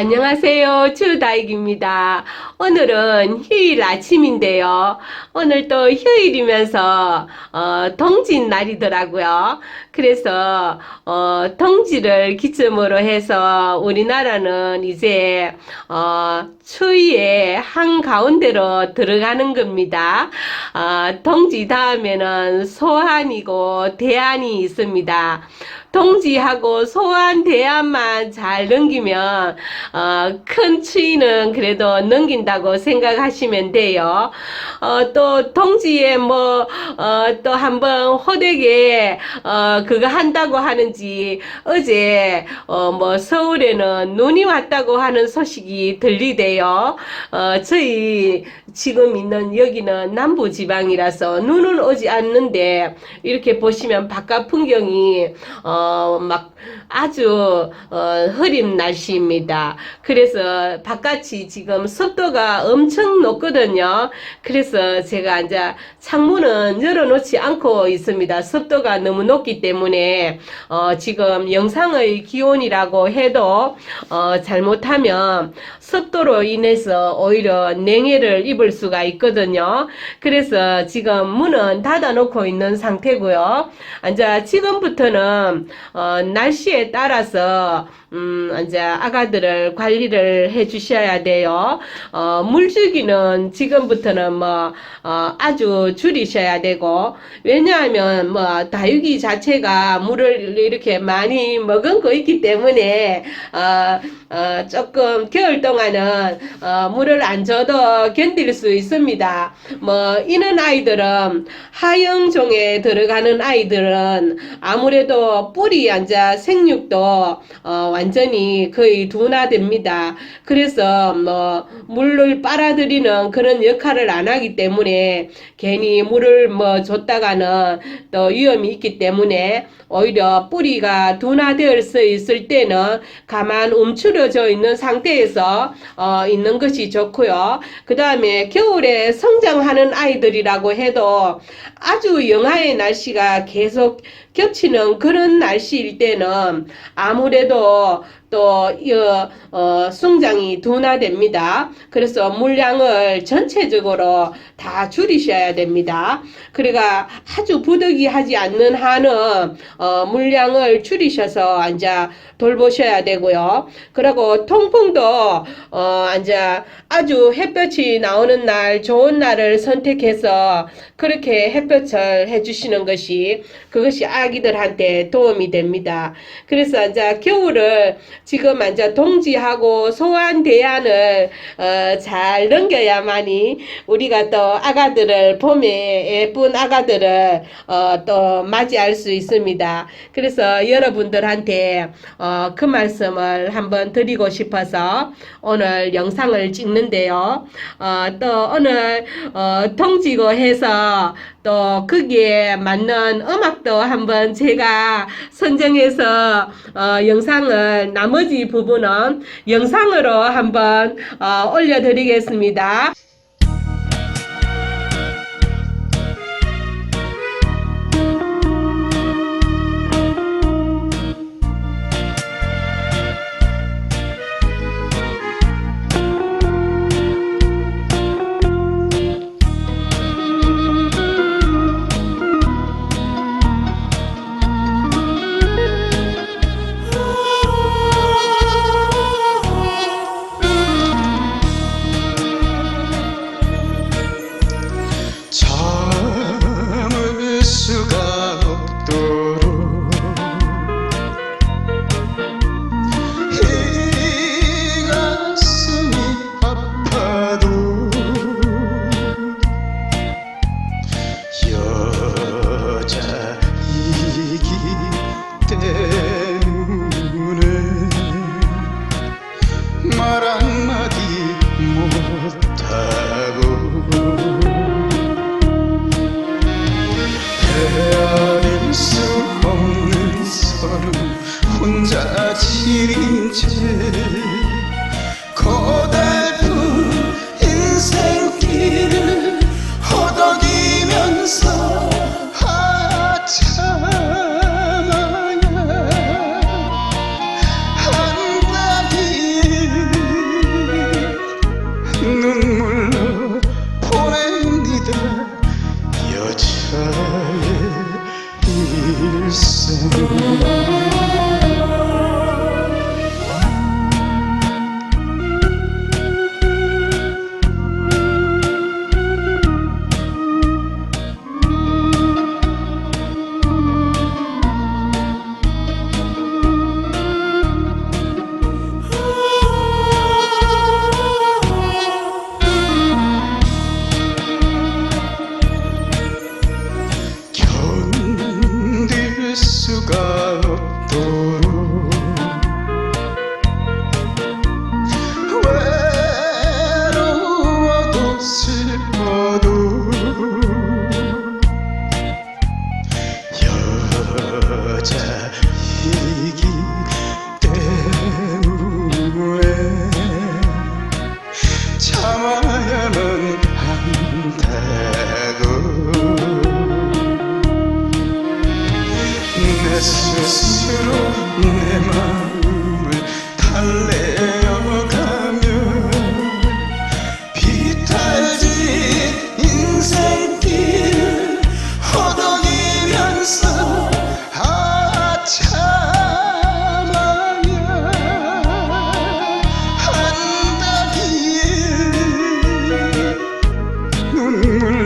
안녕하세요. 주다익입니다. 오늘은 휴일 아침인데요. 오늘 또 휴일이면서 어, 동지 날이더라고요. 그래서 어, 동지를 기점으로 해서 우리나라는 이제 어, 추위의 한 가운데로 들어가는 겁니다. 어, 동지 다음에는 소환이고 대안이 있습니다. 동지하고 소환 대안만 잘 넘기면 어, 큰 추위는 그래도 넘긴다고 생각하시면 돼요. 어, 또 동지에 뭐 어, 또 한번 호되게 어, 그거 한다고 하는지 어제 어, 뭐 서울에는 눈이 왔다고 하는 소식이 들리대요. 어, 저희 지금 있는 여기는 남부 지방이라서 눈은 오지 않는데 이렇게 보시면 바깥 풍경이 어, 막 아주 어, 흐린 날씨입니다. 그래서 바깥이 지금 습도가 엄청 높거든요. 그래서 제가 이제 창문은 열어놓지 않고 있습니다. 습도가 너무 높기 때문에 어, 지금 영상의 기온이라고 해도 어, 잘못하면 습도로 인해서 오히려 냉해를 입을 수가 있거든요. 그래서 지금 문은 닫아놓고 있는 상태고요. 이제 지금부터는 어, 날씨에 따라서 음, 이제 아가들을 관리를 해 주셔야 돼요. 어, 물주기는 지금부터는 뭐, 어, 아주 줄이셔야 되고, 왜냐하면 뭐, 다육이 자체가 물을 이렇게 많이 머금고 있기 때문에, 어, 어, 조금 겨울 동안은, 어, 물을 안 줘도 견딜 수 있습니다. 뭐, 이런 아이들은, 하영종에 들어가는 아이들은 아무래도 뿌리 앉아 생육도, 어, 완전히 거의 둔화 됩니다. 그래서 뭐 물을 빨아들이는 그런 역할을 안 하기 때문에 괜히 물을 뭐 줬다가는 또 위험이 있기 때문에 오히려 뿌리가 둔화되어 있을 때는 가만 움츠려져 있는 상태에서 어, 있는 것이 좋고요. 그 다음에 겨울에 성장하는 아이들이라고 해도 아주 영하의 날씨가 계속 겹치는 그런 날씨일 때는 아무래도 또 이, 어, 성장이 둔화됩니다. 그래서 물량을 전체적으로 다 줄이셔야 됩니다. 그러니까 아주 부득이하지 않는 한은 어, 물량을 줄이셔서 이제 돌보셔야 되고요. 그리고 통풍도 어, 이제 아주 햇볕이 나오는 날 좋은 날을 선택해서 그렇게 햇볕을 해주시는 것이 그것이 아기들한테 도움이 됩니다. 그래서 이제 겨울을 지금 이제 동지하고 소환 대안을 어, 잘 넘겨야만이 우리가 또 아가들을 봄에 예쁜 아가들을 어, 또 맞이할 수 있습니다. 그래서 여러분들한테 어, 그 말씀을 한번 드리고 싶어서 오늘 영상을 찍는데요. 어, 또 오늘 어, 동지고 해서 또 거기에 맞는 음악도 한번 제가 선정해서 어, 영상을 나머지 부분은 영상으로 한번 어, 올려드리겠습니다. 채 고달픈 인생길을 허덕이면서 눈물로 보냅니다 여자의 일생. 스스로 내 마음을 달래어가며 비탈진 인생길 허덕이면서 아참하며 한다길 눈물